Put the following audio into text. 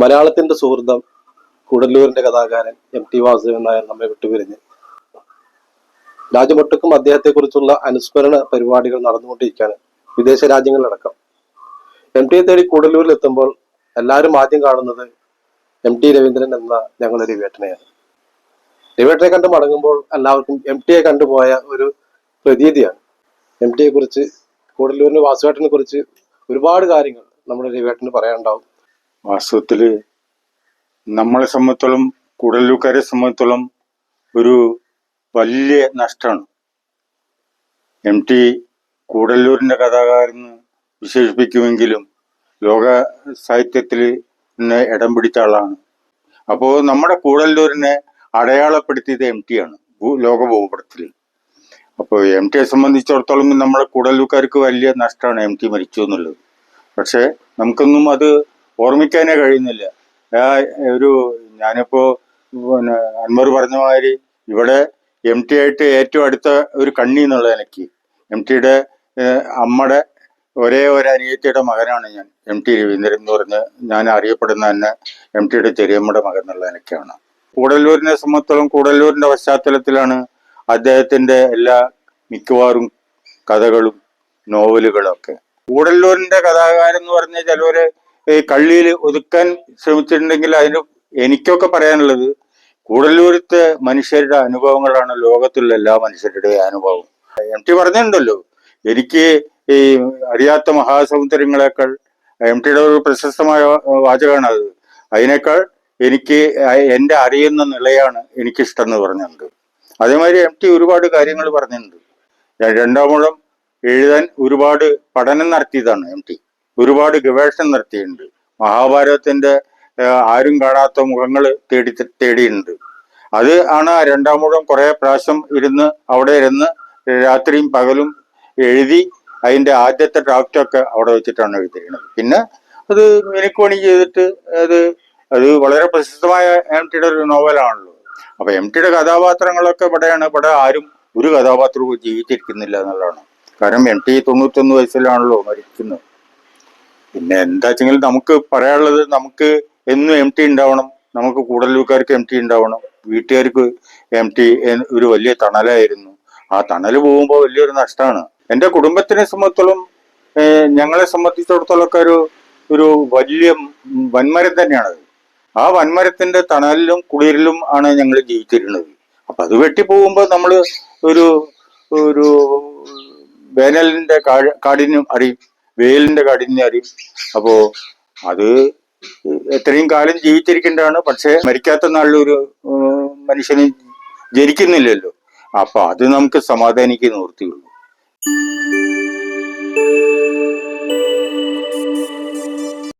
മലയാളത്തിന്റെ സുഹൃതം കൂടല്ലൂരിന്റെ കഥാകാരൻ M T Vasudevan Nair നമ്മെ വിട്ടുപിരിഞ്ഞ്. രാജ്യമൊട്ടുക്കും അദ്ദേഹത്തെക്കുറിച്ചുള്ള അനുസ്മരണ പരിപാടികൾ നടന്നുകൊണ്ടിരിക്കുകയാണ് വിദേശ രാജ്യങ്ങളിലടക്കം. എം ടിയെ തേടി കൂടല്ലൂരിൽ എത്തുമ്പോൾ എല്ലാവരും ആദ്യം കാണുന്നത് എം ടി രവീന്ദ്രൻ എന്ന ഞങ്ങളുടെ രവിവേട്ടനെയാണ് രവിവേട്ടനെ കണ്ട് മടങ്ങുമ്പോൾ എല്ലാവർക്കും എം ടിയെ കണ്ടുപോയ ഒരു പ്രതീതിയാണ്. എം ടിയെ കുറിച്ച് കൂടല്ലൂരിന് വാസുവേട്ടനെ കുറിച്ച് ഒരുപാട് കാര്യങ്ങൾ നമ്മുടെ രവിവേട്ടന് പറയാനുണ്ടാവും. വാസ്തവത്തിൽ നമ്മളെ സംബന്ധിച്ചോളം കൂടല്ലൂക്കാരെ സംബന്ധിച്ചോളം ഒരു വലിയ നഷ്ടമാണ്. എം ടി കൂടല്ലൂരിന്റെ കഥാകാരെന്ന് വിശേഷിപ്പിക്കുമെങ്കിലും ലോക സാഹിത്യത്തിൽ ഇടം പിടിച്ച ആളാണ്. അപ്പോൾ നമ്മുടെ കൂടല്ലൂരിനെ അടയാളപ്പെടുത്തിയത് എം ടി ആണ് ലോക ഭൂപടത്തിൽ അപ്പോൾ എം ടിയെ സംബന്ധിച്ചിടത്തോളം നമ്മുടെ കൂടല്ലൂക്കാർക്ക് വലിയ നഷ്ടമാണ് എം ടി മരിച്ചു എന്നുള്ളത്. പക്ഷേ നമുക്കൊന്നും അത് ഓർമ്മിക്കാനേ കഴിയുന്നില്ല. ഒരു ഞാനിപ്പോ പിന്നെ അൻവർ പറഞ്ഞ മാതിരി ഇവിടെ എം ടി ആയിട്ട് ഏറ്റവും അടുത്ത ഒരു കണ്ണി എന്നുള്ള എനിക്ക്. എം ടിയുടെ അമ്മയുടെ ഒരേ ഒരു അനിയത്തിയുടെ മകനാണ് ഞാൻ. എം ടി രവീന്ദ്രൻ എന്ന് പറഞ്ഞ് ഞാൻ അറിയപ്പെടുന്ന തന്നെ എം ടിയുടെ ചെറിയമ്മയുടെ മകൻ എന്നുള്ള എനിക്കാണ്. കൂടല്ലൂരിനെ സംബന്ധിച്ചോളം കൂടല്ലൂരിന്റെ പശ്ചാത്തലത്തിലാണ് അദ്ദേഹത്തിന്റെ എല്ലാ മിക്കവാറും കഥകളും നോവലുകളും ഒക്കെ കൂടല്ലൂരിന്റെ കഥാകാരൻ എന്ന് പറഞ്ഞാൽ ചിലവര് ഈ കള്ളിയിൽ ഒതുക്കാൻ ശ്രമിച്ചിട്ടുണ്ടെങ്കിൽ അതിന് എനിക്കൊക്കെ പറയാനുള്ളത് കൂടല്ലൂരത്തെ മനുഷ്യരുടെ അനുഭവങ്ങളാണ് ലോകത്തിലുള്ള എല്ലാ മനുഷ്യരുടെ അനുഭവം. എം ടി പറഞ്ഞിട്ടുണ്ടല്ലോ എനിക്ക് ഈ അറിയാത്ത മഹാസമുദ്രങ്ങളെക്കാൾ എം ടിയുടെ ഒരു പ്രശസ്തമായ വാചകമാണ് അത്. അതിനേക്കാൾ എനിക്ക് എന്റെ അറിയുന്ന നിലയാണ് എനിക്കിഷ്ടം എന്ന് പറഞ്ഞിട്ടുണ്ട്. അതേമാതിരി എം ടി ഒരുപാട് കാര്യങ്ങൾ പറഞ്ഞിട്ടുണ്ട്. രണ്ടാമൂഴം എഴുതാൻ ഒരുപാട് പഠനം നടത്തിയതാണ് എം ടി. ഒരുപാട് ഗവേഷണം നടത്തിയിട്ടുണ്ട്. മഹാഭാരതത്തിന്റെ ആരും കാണാത്ത മുഖങ്ങൾ തേടി തേടിയിട്ടുണ്ട്. അത് ആണ് രണ്ടാം രണ്ടാമൂഴം കുറെ പ്രാവശ്യം ഇരുന്ന് അവിടെ ഇരുന്ന് രാത്രിയും പകലും എഴുതി അതിന്റെ ആദ്യത്തെ ഡ്രാഫ്റ്റ് ഒക്കെ അവിടെ വെച്ചിട്ടാണ് എഴുതിയിരുന്നത് പിന്നെ അത് എനിക്ക് പണി ചെയ്തിട്ട് അത് അത് വളരെ പ്രശസ്തമായ എം ടിയുടെ ഒരു നോവലാണല്ലോ. അപ്പൊ എം ടിയുടെ കഥാപാത്രങ്ങളൊക്കെ ഇവിടെയാണ്. ഇവിടെ ആരും ഒരു കഥാപാത്രവും ജീവിച്ചിരിക്കുന്നില്ല എന്നുള്ളതാണ്. കാരണം എം ടി തൊണ്ണൂറ്റൊന്ന് വയസ്സിലാണല്ലോ മരിക്കുന്നത്. പിന്നെ എന്താ വെച്ചെങ്കിൽ നമുക്ക് പറയാനുള്ളത് നമുക്ക് എന്നും എം ടി ഉണ്ടാവണം. നമുക്ക് കൂടല്ലൂർക്കാർക്ക് എം ടി ഉണ്ടാവണം. വീട്ടുകാർക്ക് എം ടി ഒരു വലിയ തണലായിരുന്നു. ആ തണൽ പോകുമ്പോൾ വലിയൊരു നഷ്ടമാണ് എന്റെ കുടുംബത്തിനെ സംബന്ധിച്ചോളം ഞങ്ങളെ സംബന്ധിച്ചിടത്തോളം ഒക്കെ ഒരു ഒരു വലിയ വൻമരം തന്നെയാണത്. ആ വൻമരത്തിന്റെ തണലിലും കുളിരിലും ആണ് ഞങ്ങൾ ജീവിച്ചിരുന്നത്. അപ്പൊ അത് വെട്ടിപ്പോകുമ്പോൾ നമ്മൾ ഒരു ഒരു വേനലിന്റെ കാ- കാഠിന്യം അറിയും. വെയിലിന്റെ അറിയും അപ്പോ അത് എത്രയും കാലം ജീവിച്ചിരിക്കേണ്ടതാണ്. പക്ഷെ മരിക്കാത്ത നാളിലൊരു മനുഷ്യന് ജനിക്കുന്നില്ലല്ലോ. അപ്പൊ അത് നമുക്ക് സമാധാനിക്കുന്ന നിവൃത്തിയുള്ളൂ.